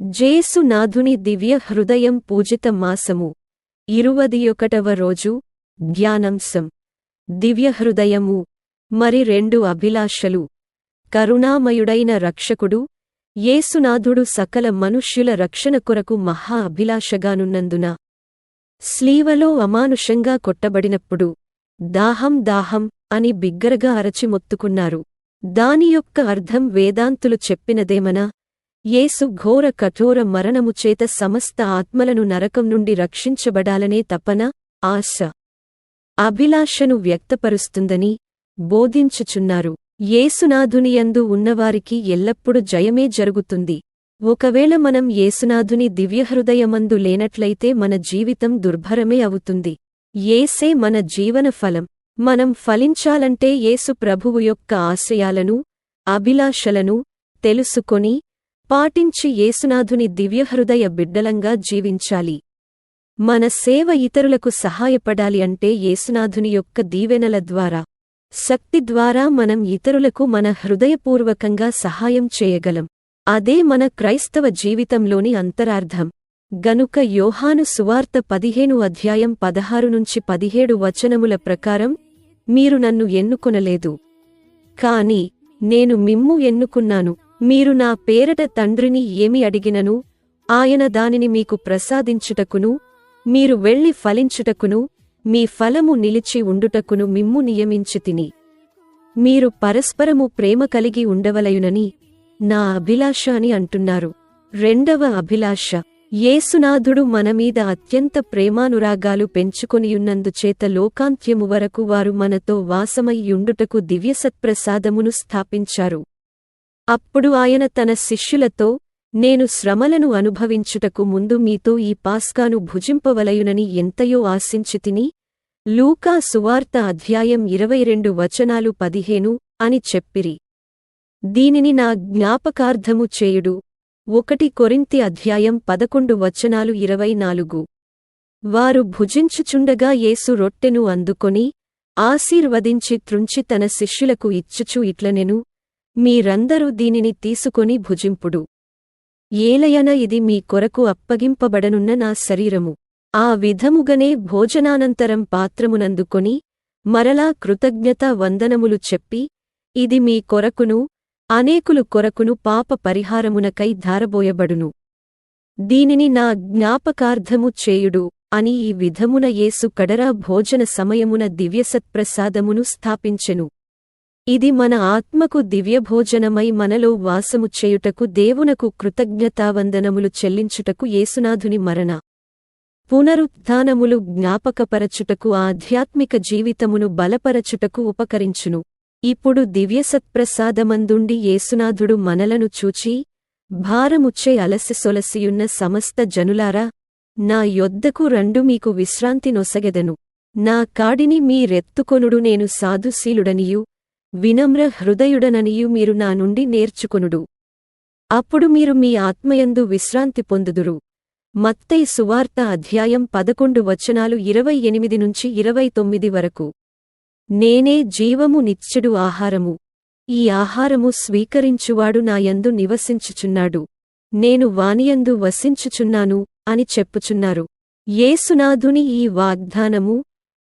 జేసునాథుని దివ్య హృదయం పూజిత మాసము. ఇరువదియొకటవ రోజు ధ్యానంశం. దివ్యహృదయము మరి రెండు అభిలాషలు. కరుణామయుడైన రక్షకుడు యేసునాథుడు సకల మనుష్యుల రక్షణ కొరకు మహా అభిలాషగానున్నందున. స్లీవలో అమానుషంగా కొట్టబడినప్పుడు దాహం దాహం అని బిగ్గరగా అరచి మొత్తుకున్నారు. దాని యొక్క అర్థం వేదాంతులు చెప్పినదేమనా? యేసు ఘోర కఠోర మరణము చేత సమస్త ఆత్మలను నరకం నుండి రక్షించబడాలనే తపన ఆశ అభిలాషను వ్యక్తపరుస్తుందని బోధించుచున్నారు. యేసునాథునియందు ఉన్నవారికి ఎల్లప్పుడు జయమే జరుగుతుంది. ఒకవేళ మనం యేసునాథుని దివ్యహృదయమందు లేనట్లయితే మన జీవితం దుర్భరమే అవుతుంది. ఏసే మన జీవన ఫలం. మనం ఫలించాలంటే యేసు ప్రభువు యొక్క ఆశయాలను అభిలాషలను తెలుసుకొని పాటించి యేసునాథుని దివ్యహృదయ బిడ్డలంగా జీవించాలి. మన సేవ ఇతరులకు సహాయపడాలి అంటే యేసునాథుని యొక్క దీవెనల ద్వారా శక్తి ద్వారా మనం ఇతరులకు మన హృదయపూర్వకంగా సహాయం చేయగలం. అదే మన క్రైస్తవ జీవితంలోని అంతరార్థం. గనుక యోహాను సువార్త పదిహేను అధ్యాయం పదహారు నుంచి పదిహేడు వచనముల ప్రకారం మీరు నన్ను ఎన్నుకొనలేదు. కాని నేను మిమ్ము ఎన్నుకున్నాను. మీరు నా పేరట తండ్రిని ఏమి అడిగినను? ఆయన దానిని మీకు ప్రసాదించుటకును మీరు వెళ్ళి ఫలించుటకును మీ ఫలము నిలిచి ఉండుటకును మిమ్ము నియమించితిని మీరు పరస్పరము ప్రేమ కలిగి ఉండవలయునని నా అభిలాష అని అంటున్నారు. రెండవ అభిలాష. యేసునాథుడు మనమీద అత్యంత ప్రేమానురాగాలు పెంచుకొనియున్నందుచేత లోకాంత్యము వరకు వారు మనతో వాసమయ్యుండుటకు దివ్యసత్ప్రసాదమును స్థాపించారు. అప్పుడు ఆయన తన శిష్యులతో నేను శ్రమలను అనుభవించుటకు ముందు మీతో ఈ పాస్కాను భుజింపవలయునని ఎంతయో ఆశించితిని లూకా సువార్త అధ్యాయం ఇరవై రెండు వచనాలు పదిహేను అని చెప్పిరి. దీనిని నా జ్ఞాపకార్థము చేయుడు. ఒకటి కొరింతి అధ్యాయం పదకొండు వచనాలు ఇరవై నాలుగు వారు భుజించుచుండగా యేసు రొట్టెను అందుకొని ఆశీర్వదించి త్రుంచి తన శిష్యులకు ఇచ్చుచు ఇట్లనెను మీరందరూ దీనిని తీసుకొని భుజింపుడు. ఏలయన ఇది మీ కొరకు అప్పగింపబడనున్న నా శరీరము. ఆ విధముగనే భోజనానంతరం పాత్రమునందుకొని మరలా కృతజ్ఞత వందనములు చెప్పి ఇది మీ కొరకును అనేకులు కొరకును పాప పరిహారమునకై ధారబోయబడును. దీనిని నా జ్ఞాపకార్థము చేయుడు అని ఈ విధమున యేసు కడరా భోజన సమయమున దివ్యసత్ప్రసాదమును స్థాపించెను. ఇది మన ఆత్మకు దివ్యభోజనమై మనలో వాసము చేయుటకు దేవునకు కృతజ్ఞతావందనములు చెల్లించుటకు యేసునాథుని మరణ. పునరుత్థానములు జ్ఞాపకపరచుటకు ఆధ్యాత్మిక జీవితమును బలపరచుటకు ఉపకరించును. ఇప్పుడు దివ్యసత్ప్రసాదమందుండి యేసునాథుడు మనలను చూచి భారముచ్చే అలసి సొలసియున్న సమస్త జనులారా నా యొద్దకు రెండు మీకు విశ్రాంతి నొసగెదను. నా కాడిని మీ రెత్తుకొనుడు నేను సాధుశీలుడనియు వినమ్ర హృదయుడననియు మీరు నా నుండి నేర్చుకొనుడు. అప్పుడు మీరు మీ ఆత్మయందు విశ్రాంతి పొందుదురు. మత్తై సువార్త అధ్యాయం పదకొండు వచనాలు ఇరవై ఎనిమిది నుంచి ఇరవై తొమ్మిది వరకు. నేనే జీవము నిత్యుడు ఆహారము. ఈ ఆహారము స్వీకరించువాడు నాయందు నివసించుచున్నాడు. నేను వానియందు వసించుచున్నాను అని చెప్పుచున్నారు. యేసునాథుని ఈ వాగ్దానము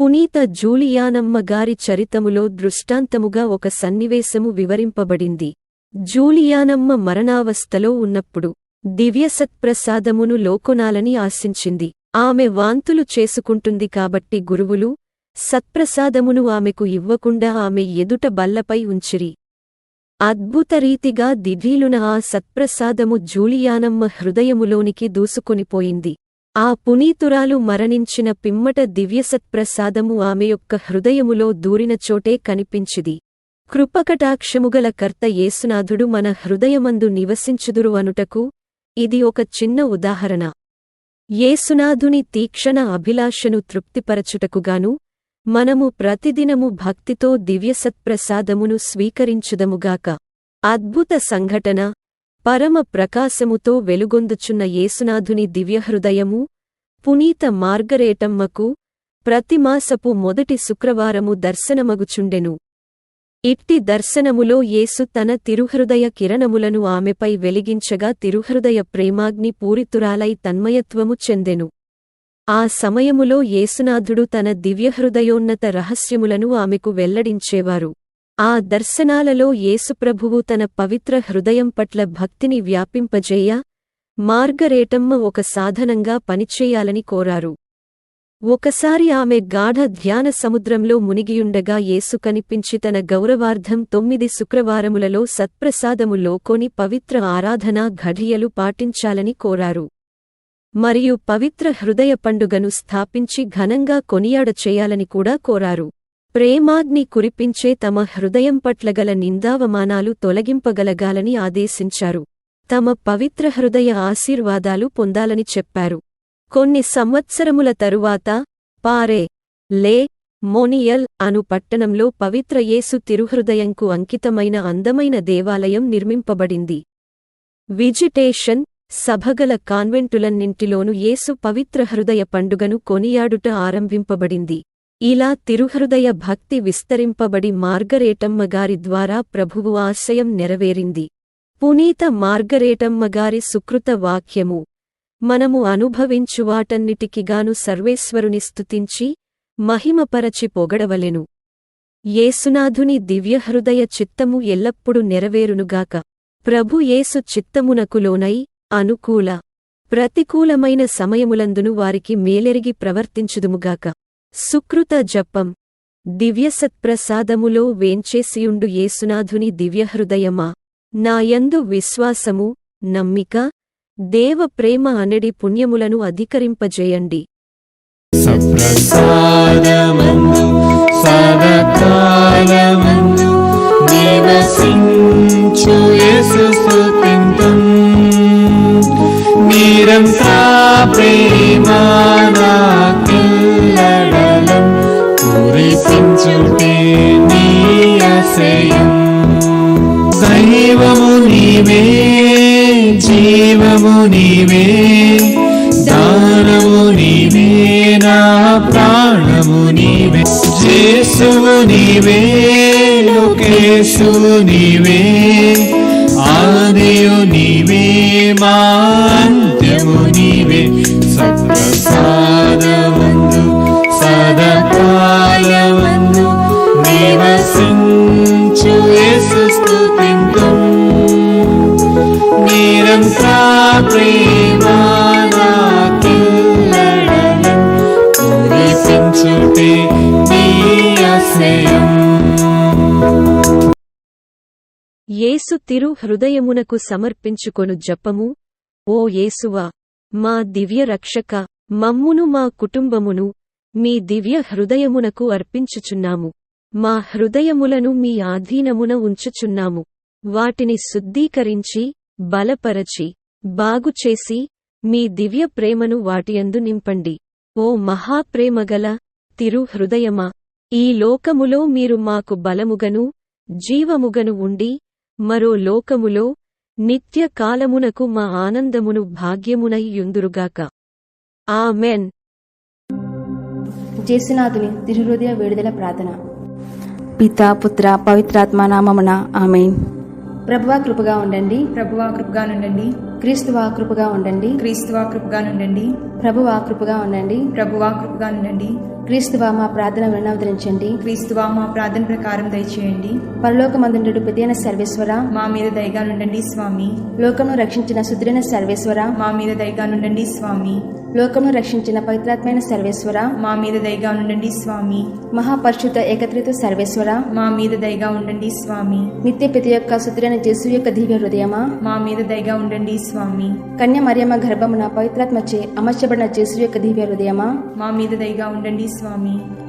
పునీత జూలియానమ్మ గారి చరితములో దృష్టాంతముగా ఒక సన్నివేశము వివరింపబడింది. జూలియానమ్మ మరణావస్థలో ఉన్నప్పుడు దివ్యసత్ప్రసాదమును లోకొనాలని ఆశించింది. ఆమె వాంతులు చేసుకుంటుంది కాబట్టి గురువులు సత్ప్రసాదమును ఆమెకు ఇవ్వకుండా ఆమె ఎదుట బల్లపై ఉంచిరి. అద్భుతరీతిగా దిధీలున ఆ సత్ప్రసాదము జూలియానమ్మ హృదయములోనికి దూసుకొనిపోయింది. ఆ పునీతురాలు మరణించిన పిమ్మట దివ్యసత్ప్రసాదము ఆమె యొక్క హృదయములో దూరిన చోటే కనిపించిది. కృపకటాక్షముగల కర్త యేసునాథుడు మన హృదయమందు నివసించుదురు అనుటకు ఇది ఒక చిన్న ఉదాహరణ. యేసునాథుని తీక్షణ అభిలాషను తృప్తిపరచుటకుగాను మనము ప్రతిదినము భక్తితో దివ్యసత్ప్రసాదమును స్వీకరించుదముగాక. అద్భుత సంఘటన పరమ ప్రకాశముతో వెలుగొందుచున్న యేసునాథుని దివ్యహృదయము పునీత మార్గరేటమ్మకు ప్రతిమాసపు మొదటి శుక్రవారము దర్శనమగుచుండెను. ఇట్టి దర్శనములో యేసు తన తిరుహృదయ కిరణములను ఆమెపై వెలిగించగా తిరుహృదయ ప్రేమాగ్ని పూరితురాలై తన్మయత్వము చెందెను. ఆ సమయములో యేసునాథుడు తన దివ్యహృదయోన్నత రహస్యములను ఆమెకు వెల్లడించేవారు. ఆ దర్శనాలలో యేసుప్రభువు తన పవిత్ర హృదయం పట్ల భక్తిని వ్యాపింపజేయ మార్గరేటమ్మ ఒక సాధనంగా పనిచేయాలని కోరారు. ఒకసారి ఆమె గాఢ ధ్యాన సముద్రంలో మునిగియుండగా యేసు కనిపించి తన గౌరవార్థం తొమ్మిది శుక్రవారములలో సత్ప్రసాదములో కొని పవిత్ర ఆరాధనా ఘడియలు పాటించాలని కోరారు. మరియు పవిత్ర హృదయ పండుగను స్థాపించి ఘనంగా కొనియాడ చేయాలని కూడా కోరారు. ప్రేమాగ్ని కురిపించే తమ హృదయం పట్లగల నిందావమానాలు తొలగింపగలగాలని ఆదేశించారు. తమ పవిత్ర హృదయ ఆశీర్వాదాలు పొందాలని చెప్పారు. కొన్ని సంవత్సరముల తరువాత పారే లే మోనియల్ అను పట్టణంలో పవిత్ర యేసు తిరుహృదయంకు అంకితమైన అందమైన దేవాలయం నిర్మింపబడింది. విజిటేషన్ సభగల కాన్వెంటులన్నింటిలోనూ యేసు పవిత్ర హృదయ పండుగను కొనియాడుట ఆరంభింపబడింది. ఇలా తిరుహృదయ భక్తి విస్తరింపబడి మార్గరేటమ్మగారి ద్వారా ప్రభువు ఆశయం నెరవేరింది. పునీత మార్గరేటమ్మగారి సుకృత వాక్యము. మనము అనుభవించు వాటన్నిటికిగాను సర్వేశ్వరుని స్తుతించి మహిమపరచి పొగడవలెను. యేసునాథుని దివ్యహృదయ చిత్తము ఎల్లప్పుడూ నెరవేరునుగాక. ప్రభు యేసు చిత్తమునకు లోనై అనుకూల ప్రతికూలమైన సమయములందును వారికి మేలెరిగి ప్రవర్తించుదుముగాక. సుకృత జపం. దివ్యసత్ప్రసాదములో వేంచేసియుండు యేసునాథుని దివ్యహృదయమా. నాయందు విశ్వాసము నమ్మిక దేవ ప్రేమ అనడి పుణ్యములను అధికరింపజేయండి. సప్రసాదమందు సదకాలమందు నివసించు నీవే జీవము నీవే దానము నీవే నా ప్రాణము నీవే. జేసువు నీవే లోకేశువు నీవే ఆదియు నీవే మా అంత్యము నీవే సప్రసాదమందు తిరు హృదయమునకు సమర్పించుకొను జపము. ఓ యేసువా మా దివ్య రక్షక మమ్మును మా కుటుంబమును మీ దివ్య హృదయమునకు అర్పించుచున్నాము. మా హృదయములను మీ ఆధీనమున ఉంచుచున్నాము. వాటిని శుద్ధీకరించి బలపరచి బాగుచేసి మీ దివ్య ప్రేమను వాటియందు నింపండి. ఓ మహాప్రేమగల తిరు హృదయమా ఈ లోకములో మీరు మాకు బలముగను జీవముగను ఉండి మరో లోకములో నిత్య కాలమునకు మా ఆనందమును భాగ్యమునై యుందురుగాక. ఆమెన్. జేసునాథుని తిరుహృదయ విడుదల ప్రార్థన. పిత పుత్ర పవిత్రాత్మ నామమున ఆమెన్. ప్రభువా కృపగా ఉండండి. ప్రభువా కృపగా నుండండి. క్రీస్తువా కృపగా ఉండండి. క్రీస్తువా కృపగా నుండండి. ప్రభువా కృపగా ఉండండి. ప్రభువా కృపగా నుండండి. క్రీస్తువా మా ప్రార్థన వినవదరించండి క్రీస్తువా మా ప్రార్థన ప్రకారం దయచేయండి. పరలోకమందుండు పెద్దైన సర్వేశ్వర. మా మీద దయగా నుండండి స్వామి. లోకమును రక్షించిన సుదృఢ సర్వేశ్వర. మా మీద దయగా నుండండి స్వామి. లోకమును రక్షించిన పవిత్రాత్మైన సర్వేశ్వర. మా మీద దయగా ఉండండి స్వామి. మహాపరిశుద్ధ ఏకత్రిత సర్వేశ్వర. మా మీద దయగా ఉండండి స్వామి. నిత్య ప్రతి యొక్క సుదృఢ జేసు యొక్క దివ్య హృదయమా? మా మీద దయగా ఉండండి స్వామి. కన్య మరియమ్మ గర్భమున పవిత్రాత్మచే అమర్చబడిన జేసు యొక్క దివ్య హృదయమా? మా మీద దయగా ఉండండి స్వామి.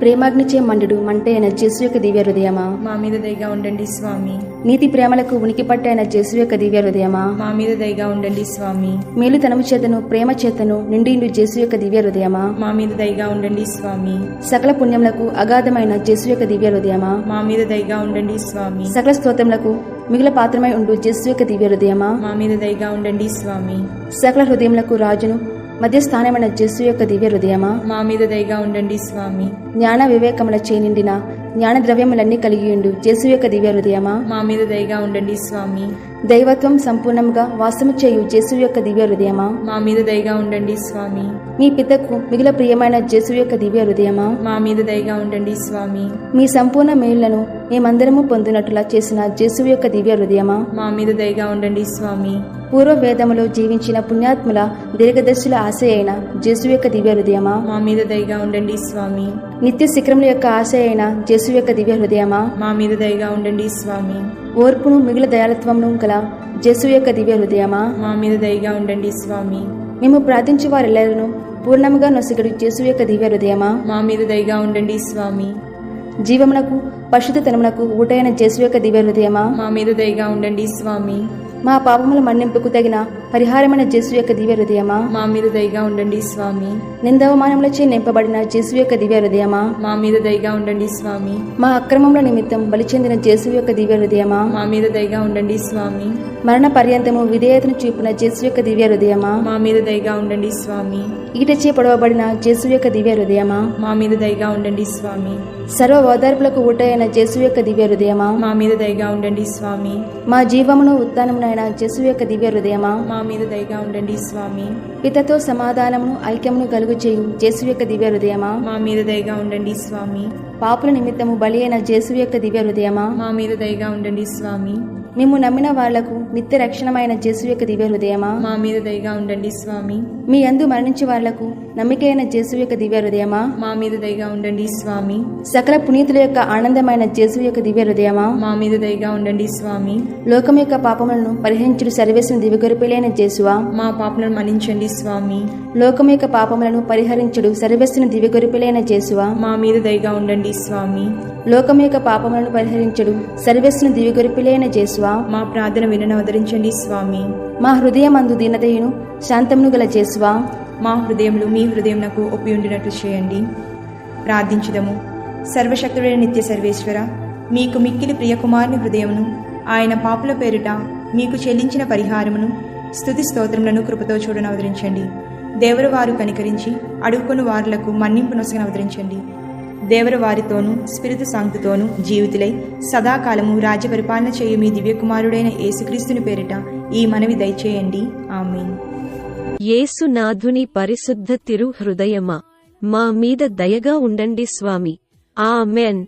ప్రేమాగ్నిచే మండుడు మంటే అయిన జేసు యొక్క దివ్య హృదయమా? మా మీద దయగా ఉండండి స్వామి. నీతి ప్రేమలకు ఉనికి పట్టైన జేసు యొక్క దివ్య హృదయమా? మా మీద దయగా ఉండండి స్వామి. మేలుతనము చేతను ప్రేమ చేతను నిండి జేసు యొక్క దివ్య హృదయమా? మా మీద దయగా ఉండండి స్వామి. సకల పుణ్యములకు అగాధమైన జేసు యొక్క దివ్య హృదయమా? మా మీద దయగా ఉండండి స్వామి. సకల స్తోత్రములకు మిగిలిన పాత్రమై ఉండు జేసు యొక్క దివ్య హృదయమా? మా మీద దయగా ఉండండి స్వామి. సకల హృదయములకు రాజును మధ్య స్థానమైన జస్సు యొక్క దివ్య హృదయమా? మా మీద దయగా ఉండండి స్వామి. జ్ఞాన వివేకముల చేనిండిన జ్ఞాన ద్రవ్యములన్నీ కలిగి ఉండు జస్సు యొక్క దివ్య హృదయమా? మా మీద దయగా ఉండండి స్వామి. దైవత్వం సంపూర్ణంగా వాసము చేయు జస్సు యొక్క దివ్య హృదయమా? మా మీద దయగా ఉండండి స్వామి. మీ పితకు మిగిలిన ప్రియమైన జస్సు యొక్క దివ్య హృదయమా? మా మీద దయగా ఉండండి స్వామి. మీ సంపూర్ణ మేలులను మేమందరము పొందినట్లుగా చేసిన జస్సు యొక్క దివ్య హృదయమా? మా మీద దయగా ఉండండి స్వామి. పూర్వ వేదములో జీవించిన పుణ్యాత్ముల దీర్ఘదర్శుల ఆశ అయిన జస్సు యొక్క దివ్య హృదయమా? మా మీద దయగా ఉండండి స్వామి. నిత్య శిఖరముల యొక్క ఆశ అయిన జస్సు యొక్క దివ్య హృదయమా? మా మీద దయగా ఉండండి స్వామి. ఓర్పును మిగిలిన దయాలత్వమును గల జస్సు యొక్క దివ్య హృదయమా? మా మీద దయగా ఉండండి స్వామి. మేము ప్రార్థించే వారెల్లరూ పూర్ణముగా నొసగడు జస్సు యొక్క దివ్య హృదయమా? మా మీద దయగా ఉండండి స్వామి. జీవమునకు పరిశుద్ధతనమునకు ఊటైన జస్సు యొక్క దివ్య హృదయమా? మా మీద దయగా ఉండండి స్వామి. మా పాపముల మన్నింపుకు తగిన పరిహారమైన జస్సు యొక్క దివ్య హృదయమా? మా మీద దయగా ఉండండి స్వామి. నిందవమానములచే నింపబడిన జస్సు యొక్క దివ్య హృదయమా? మా మీద దయగా ఉండండి స్వామి. మా అక్రమముల నిమిత్తం బలి చెందిన జస్సు యొక్క దివ్య హృదయమా? మా మీద దయగా ఉండండి స్వామి. మరణ పర్యంతము విధేయతను చూపిన జస్సు యొక్క దివ్య హృదయమా? మా మీద దయగా ఉండండి స్వామి. ఈటచే పొడవబడిన జస్సు యొక్క దివ్య హృదయమా? మా మీద దయగా ఉండండి స్వామి. సర్వ ఓదార్పులకు ఊటైన జస్సు యొక్క దివ్య హృదయమా? మా మీద దయగా ఉండండి స్వామి. మా జీవమును ఉత్థానమునైన జస్సు యొక్క దివ్య హృదయమా? మా మీద దయగా ఉండండి స్వామి. పితతో సమాధానమును ఐక్యమును కలుగు చేయు జేసు యొక్క దివ్య హృదయమా? మా మీద దయగా ఉండండి స్వామి. పాపుల నిమిత్తము బలి అయిన జేసు యొక్క దివ్య హృదయమా? మా మీద దయగా ఉండండి స్వామి. మేము నమ్మిన వాళ్ళకు నిత్య రక్షణమైన జేసు యొక్క దివ్య హృదయమా? మా మీద దయగా ఉండండి స్వామి. మీ అందు మరణించే వాళ్ళకు నమ్మికైన జేసు యొక్క దివ్య హృదయమా? మా మీద దయగా ఉండండి స్వామి. సకల పునీతుల యొక్క ఆనందమైన జేసు యొక్క దివ్య హృదయమా? మా మీద దయగా ఉండండి స్వామి. లోకం యొక్క పాపములను పరిహరించుడు సర్వేసిన దివ్యగొరిపిలైన జేసువా మా పాపలను మన్నించండి స్వామి. లోకం యొక్క పాపములను పరిహరించుడు సర్వేసిన దివ్యగొరిపిలైన జేసువా మా మీద దయగా ఉండండి స్వామి. లోకం యొక్క పాపములను పరిహరించుడు. సర్వేసిన దివ్యగొరిపిలైన జేసువా. మా ప్రార్థన వినను అవతరించండి స్వామి. మా హృదయమందు దీనతయును శాంతమును గల జేసువా. మా హృదయంలో మీ హృదయంనకు ఒప్పి ఉండినట్లు చేయండి. ప్రార్థించుదము. సర్వశక్తుడైన నిత్య సర్వేశ్వర మీకు మిక్కిలి ప్రియకుమారుని హృదయమును ఆయన పాపుల పేరిట మీకు చెల్లించిన పరిహారమును స్తుతి స్తోత్రములను కృపతో చూడను అవతరించండి దేవరు వారు కనికరించి అడుగుకొని వారులకు మన్నింపు నొసగను అవతరించండి దేవరవారితోనూ స్పిరితు సాంతితోనూ జీవితులై సదాకాలము రాజ్య పరిపాలన చేయు మీ దివ్యకుమారుడైన యేసుక్రీస్తుని పేరిట ఈ మనవి దయచేయండి. ఆమెన్. యేసునాథుని పరిశుద్ధ తిరు హృదయమా మా మీద దయగా ఉండండి స్వామి. ఆమెన్.